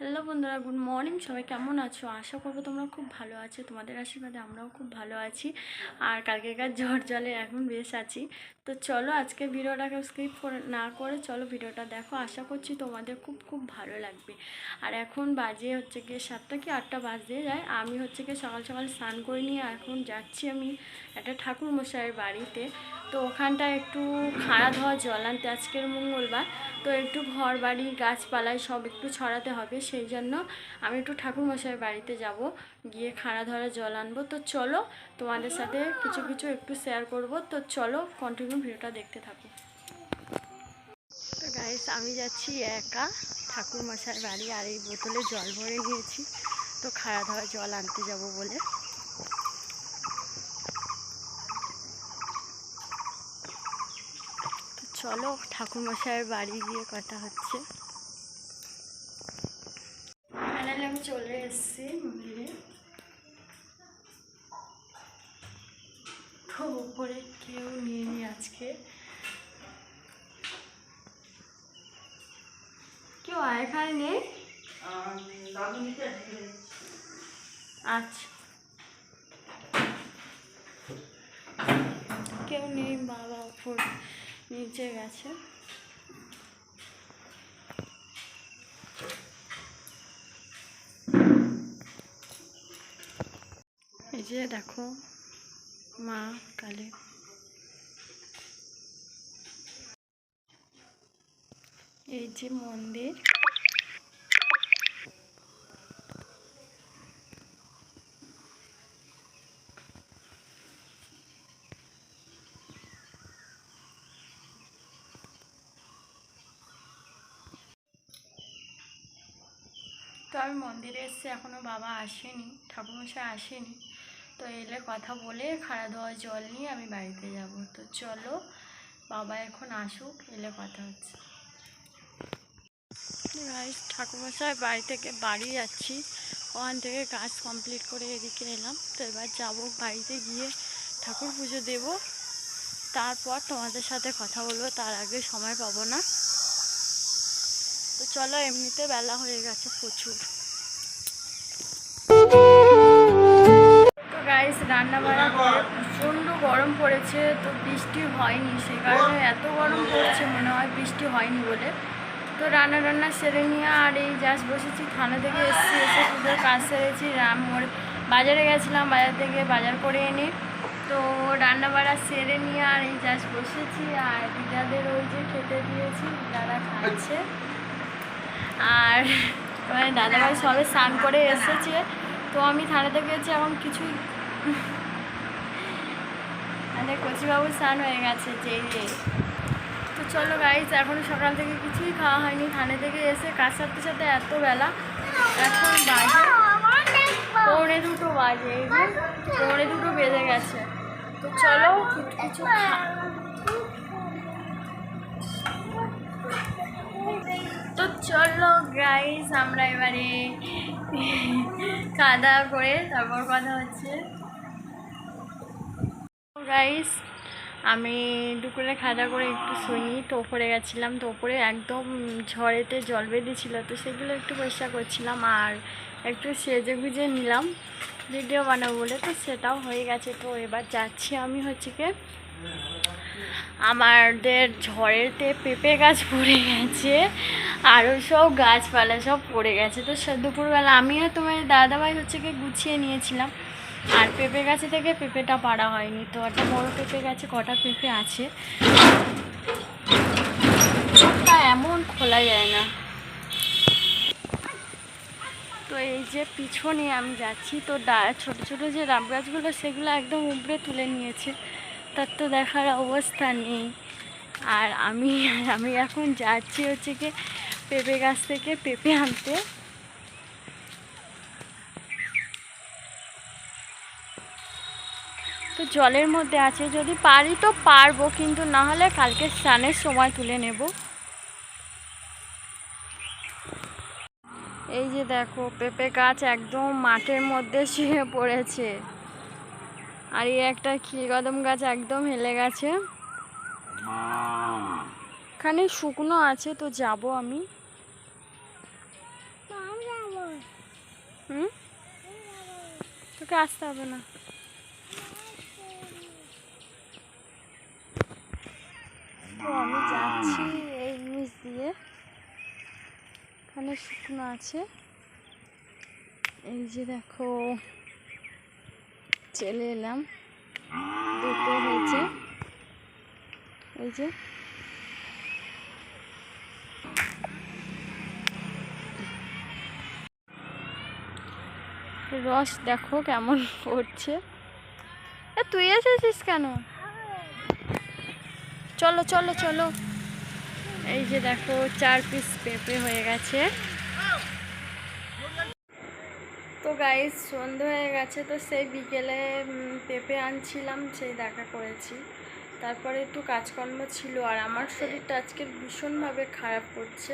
Hello বন্ধুরা good morning সবাই কেমন আছো? আশা করব তোমরা খুব ভালো আছো। তোমাদের আশীর্বাদে আমরাও খুব ভালো আছি। আর কালকেকার ঝড় জলে এখন বেশ আছি। তো চলো আজকে ভিডিওটাকে স্কিপ করে, না করে চলো ভিডিওটা দেখো। আশা করছি তোমাদের খুব খুব ভালো লাগবে। আর এখন বাজে হচ্ছে গিয়ে সাতটা কি আটটা বাজে যায়। আমি হচ্ছে গিয়ে সকাল সকাল স্নান করে নিয়ে এখন যাচ্ছি আমি একটা ঠাকুর মশাইয়ের বাড়িতে। তো ওখানটা একটু খাড়া ধোয়া জল আনতে, আজকের মঙ্গলবার। তো একটু ঘর বাড়ি গাছপালায় সব একটু ছড়াতে হবে। সেই জন্য আমি একটু ঠাকুরমশাইয়ের বাড়িতে যাব। গিয়ে খাড়া ধরা জল আনব। তো চলো তোমাদের সাথে কিছু কিছু একটু শেয়ার করব। তো চলো কন্টিনিউ ভিডিওটা দেখতে থাকো। তো গাইস আমি যাচ্ছি একা। ঠাকুরমশাইয়ের বাড়ি আর এই বোতলে জল ভরে নিয়েছি তো খাড়া ধরা জল আনতে যাব বলে। চলো ঠাকুরমশাইয়ের বাড়ি গিয়ে কথা হচ্ছে। ফাইনালি আমি চলে এসেছি মন্দিরে। তো উপরে কেউ নেই আজকে। কেউ আর এখানে নেই? আচ্ছা। কেউ নেই, বাবা উপর নিচে গেছে। এই যে দেখো মা, কালী। এই যে মন্দির। তো আমি মন্দিরে এসেছি এখনও বাবা আসেনি, ঠাকুরমশাই আসেনি। তো এলে কথা বলে খাড়া ধোয়া জল নিয়ে আমি বাড়িতে যাব। তো চলো, বাবা এখন আসুক, এলে কথা হচ্ছে। ঠাকুরমশাই, বাড়ি থেকে বাড়ি যাচ্ছি। ওখান থেকে কাজ কমপ্লিট করে এদিকে এলাম। তো এবার যাব বাড়িতে গিয়ে ঠাকুর পুজো দেব। তারপর তোমাদের সাথে কথা বলব, তার আগে সময় পাবো না। তো চলো, এমনিতে বেলা হয়ে গেছে প্রচুর। পড়েছে তো বৃষ্টি হয়নি। সেই কারণে এত গরম পড়ছে, মনে হয় বৃষ্টি হয়নি বলে। তো রান্না রান্না সেরে নিয়ে আর এই জাস্ট বসেছি, থানা থেকে এসেছি, এসে পুজোর কাজ সেরেছি। রাম মোড় বাজারে গেছিলাম, বাজার থেকে বাজার করে এনে। তো রান্না বাড়া সেরে নিয়ে আর এই জাস্ট বসেছি, আর দিদাদের ওই যে খেতে দিয়েছি দাদা খাচ্ছে। আর মানে দাদাভাই সবে স্নান করে এসেছে, তো আমি থানা থেকে গেছি, এখন কিছুই মানে কচিবাবু স্নান হয়ে গেছে যে। তো চলো গাইজ এখন সকাল থেকে কিছুই খাওয়া হয়নি। থানে থেকে এসে কাজ সারতে সাথে এত বেলা। এখন বাজে পৌনে দুটো বাজে পৌনে দুটো বেজে গেছে। তো চলো কিছু তো চলো গাইস আমরা এবারে খাওয়া দাওয়া করে তারপর কথা হচ্ছে। গাইস আমি দুপুরে খাওয়া করে একটু শুনি তো ওপরে গেছিলাম, তো ওপরে একদম ঝড়েতে জল বেঁধেছিল, তো সেগুলো একটু পরিষ্কার করছিলাম আর একটু সেজে গুজে নিলাম, ভিডিও বানাবো বলে, তো সেটাও হয়ে গেছে। তো এবার যাচ্ছি আমি হচ্ছে কি, আমাদের ঝড়েতে পেঁপে গাছ পড়ে গেছে আরও সব গাছপালা সব পড়ে গেছে। তো দুপুরবেলা আমিও তোমার দাদাভাই হচ্ছে কি গুছিয়ে নিয়েছিলাম আর পেঁপে গাছে থেকে পেঁপেটা পাড়া হয়নি, তো একটা বড় পেঁপে গাছে, কটা পেঁপে আছে? এমন খোলা যায় না। তো এই যে পিছনে আমি যাচ্ছি, তো ছোটো ছোটো যে রাম গাছগুলো, সেগুলো একদম উপড়ে তুলে নিয়েছে। তার তো দেখার অবস্থা নেই। আর আমি আমি এখন যাচ্ছি হচ্ছে কি পেঁপে গাছ থেকে পেঁপে আনতে। তো জলের মধ্যে আছে, যদি পারি তো পারব, কিন্তু না হলে কালকে স্নানের সময় তুলে নেব। এই যে দেখো, পেঁপে গাছ একদম মাঠের মধ্যে শুয়ে পড়েছে। আর এই একটা ক্ষীরকদম গাছ একদম হেলে গেছে। এখানে শুকনো আছে, তো যাব আমি। হুম? তোকে আসতে হবে না। তো আমি যাচ্ছি এই নিচ দিয়ে। এখানে শুকনো আছে। এই যে দেখো, চলে এলাম। দুটো হয়েছে। এই যে। রস দেখো কেমন পড়ছে। তুই এসেছিস কেন? চলো চলো চলো। এই যে দেখো, চার পিস পেঁপে হয়ে গেছে। তো গাইস সন্ধে হয়ে গেছে, তো সেই বিকেলে পেঁপে আনছিলাম, সেই দেখা করেছি। তারপরে একটু কাজকর্ম ছিল, আর আমার শরীরটা আজকে ভীষণভাবে খারাপ করছে।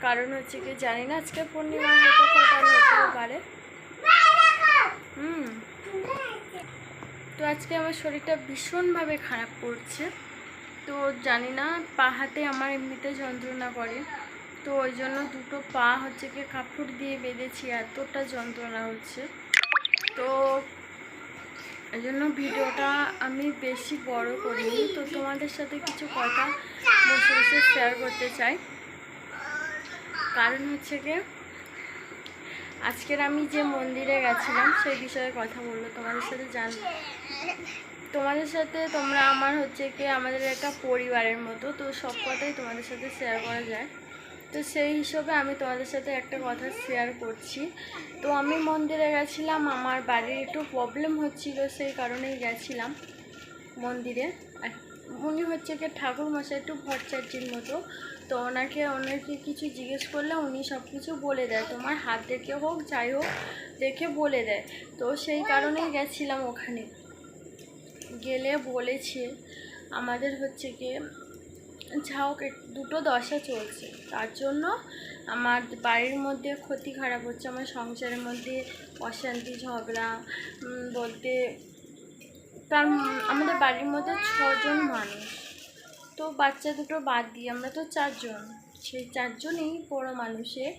কারণ হচ্ছে কি, জানি না আজকে পূর্ণিমা হতে হতেও পারে। হুম। তো আজকে আমার শরীরটা ভীষণভাবে খারাপ করছে। তো জানি না, পা হাতে আমার এমনিতে যন্ত্রণা করে। তো ওই জন্য দুটো পা হচ্ছে কি কাপড় দিয়ে বেঁধেছি, এতটা যন্ত্রণা হচ্ছে। তো এই জন্য ভিডিওটা আমি বেশি বড় করিনি। তো তোমাদের সাথে কিছু কথা বসে বসে শেয়ার করতে চাই। কারণ হচ্ছে কি, আজকের আমি যে মন্দিরে গেছিলাম, সেই বিষয়ে কথা বলল তোমাদের সাথে জান তোমাদের সাথে তোমরা আমার হচ্ছে কি আমাদের একটা পরিবারের মতো, তো সব কথাই তোমাদের সাথে শেয়ার করা যায়। তো সেই হিসাবে আমি তোমাদের সাথে একটা কথা শেয়ার করছি। তো আমি মন্দিরে গেছিলাম, আমার বাড়ির একটু প্রবলেম হচ্ছিল, সেই কারণেই গেছিলাম মন্দিরে। উনি হচ্ছে কি ঠাকুর মশাই একটু ভট্টাচার্যির মতো, তো ওনাকে ওনাকে কিছু জিজ্ঞেস করলে উনি সব কিছু বলে দেয়। তোমার হাত দেখে হোক, যাই হোক, দেখে বলে দেয়। তো সেই কারণেই গেছিলাম ওখানে। গেলে বলেছে, আমাদের হচ্ছে কি যা হোক দুটো দশা চলছে। তার জন্য আমার বাড়ির মধ্যে ক্ষতি খারাপ হচ্ছে, আমার সংসারের মধ্যে অশান্তি, ঝগড়া বলতে তার আমাদের বাড়ির মধ্যে ছজন মানুষ। তো বাচ্চা দুটো বাদ দিয়ে আমরা তো চারজন। সেই চারজনই বড় মানুষের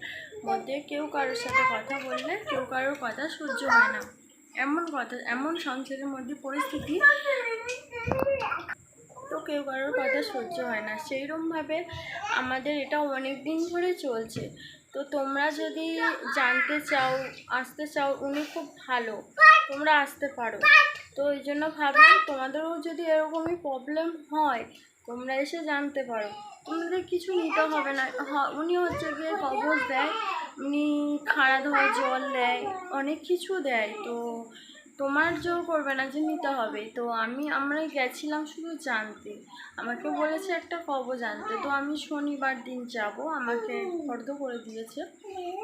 মধ্যে কেউ কারোর সাথে কথা বললে, কেউ কারোর কথা সহ্য হয় না। এমন কথা, এমন সংসারের মধ্যে পরিস্থিতি তো কেউ কারোর কথা সহ্য হয় না। সেইরকমভাবে আমাদের এটা অনেক দিন ধরে চলছে। তো তোমরা যদি জানতে চাও, আসতে চাও, উনি খুব ভালো। তোমরা আসতে পারো। তো ওই জন্য ভাবলাম তোমাদেরও যদি এরকমই প্রবলেম হয়, তোমরা এসে জানতে পারো। তোমাদের কিছু নিতে হবে না। উনি হচ্ছে গিয়ে কবজ দেয়, উনি খাড়া ধোয়া জল দেয়, অনেক কিছু দেয়। তো তোমার জোর করবে না যে নিতে হবে। তো আমি আমরা গেছিলাম শুধু জানতে। আমাকে বলেছে একটা কবজ জানতে। তো আমি শনিবার দিন যাব। আমাকে ফর্দ করে দিয়েছে।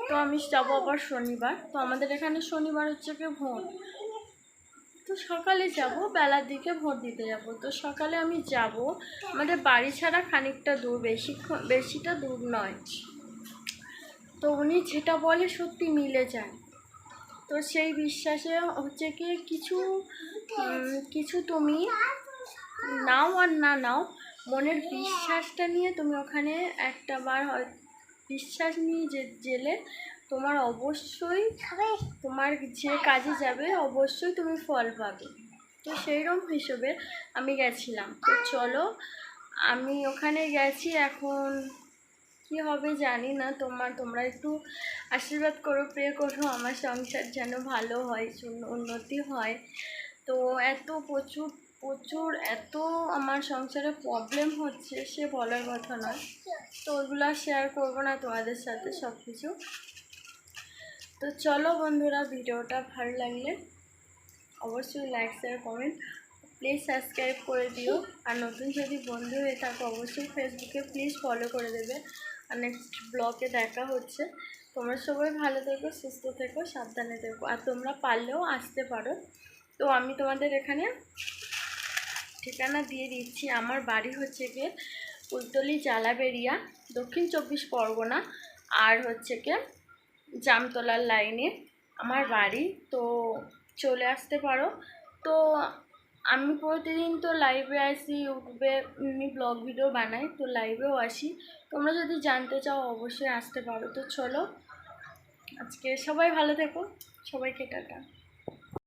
তো আমি যাব আবার শনিবার। তো আমাদের এখানে শনিবার হচ্ছে কি ভোট সকালে যাব, বেলার দিকে ভোট দিতে যাব। তো সকালে আমি যাব, আমাদের বাড়ি ছাড়া খানিকটা দূর, বেশিক্ষণ, বেশিটা দূর নয়। তো উনি যেটা বলে সত্যি মিলে যায়। তো সেই বিশ্বাসে হচ্ছে কি কিছু কিছু তুমি নাও আর না নাও, মনের বিশ্বাসটা নিয়ে তুমি ওখানে একটা বার বিশ্বাস নিয়ে যে, জেলে তোমার অবশ্যই তোমার যে কাজে যাবে, অবশ্যই তুমি ফল পাবে। তো সেইরকম হিসেবে আমি গেছিলাম। তো চলো, আমি ওখানে গেছি এখন। কি হবে জানি না, তোমার, তোমরা একটু আশীর্বাদ করো প্রে করো, আমার সংসার যেন ভালো হয় উন্নতি হয়। তো এত প্রচুর প্রচুর, এত আমার সংসারে প্রবলেম হচ্ছে, সে বলার কথা নয়। তো ওইগুলো শেয়ার করব না তোমাদের সাথে সব কিছু তো চলো বন্ধুরা, ভিডিওটা ভালো লাগলে অবশ্যই like share comment please subscribe করে দিও। আর নতুন যদি বন্ধু হয়ে থাকো, অবশ্যই ফেসবুকে প্লিজ ফলো করে দেবে। আর নেক্সট ব্লগে দেখা হচ্ছে। তোমরা সবাই ভালো থেকো, সুস্থ থেকো, সাবধানে থেকো। আর তোমরা পারলেও আসতে পারো। তো আমি তোমাদের এখানে ঠিকানা দিয়ে দিচ্ছি। আমার বাড়ি হচ্ছে গিয়ে কুলতলি জালাবেরিয়া, দক্ষিণ চব্বিশ পরগনা। আর হচ্ছে গিয়ে জামতলার লাইনে আমার বাড়ি, তো চলে আসতে পারো। তো আমি প্রতিদিন তো লাইভে আসি, ইউটিউবে এমনি ব্লগ ভিডিও বানাই, তো লাইভেও আসি। তোমরা যদি জানতে চাও, অবশ্যই আসতে পারো। তো চলো, আজকে সবাই ভালো থেকো। সবাইকে টাটা।